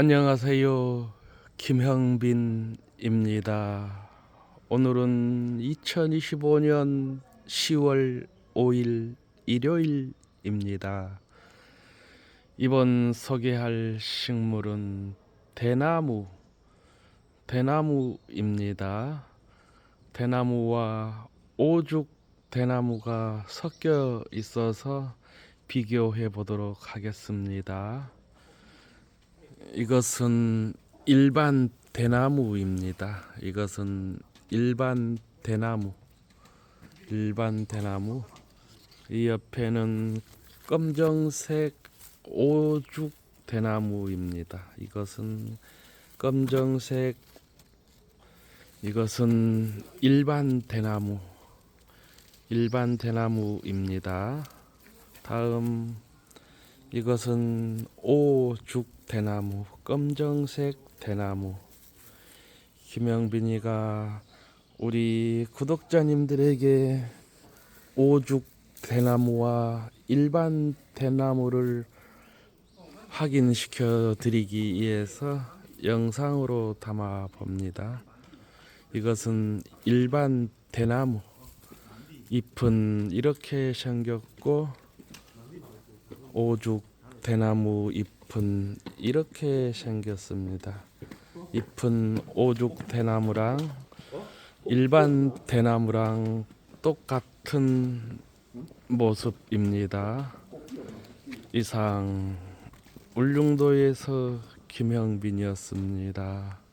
안녕하세요. 김형빈입니다. 오늘은 2025년 10월 5일 일요일입니다. 이번 소개할 식물은 대나무, 대나무입니다. 대나무와 오죽 대나무가 섞여 있어서 비교해 보도록 하겠습니다. 이것은 일반 대나무입니다. 이것은 일반 대나무. 일반 대나무. 이 옆에는 검정색 오죽 대나무입니다. 이것은 검정색 이것은 일반 대나무. 일반 대나무입니다. 다음 이것은 오죽 대나무, 검정색 대나무. 김영빈이가 우리 구독자님들에게 오죽 대나무와 일반 대나무를 확인시켜 드리기 위해서 영상으로 담아 봅니다. 이것은 일반 대나무. 잎은 이렇게 생겼고 오죽 대나무 잎은 이렇게 생겼습니다. 잎은 오죽 대나무랑 일반 대나무랑 똑같은 모습입니다. 이상 울릉도에서 김형빈이었습니다.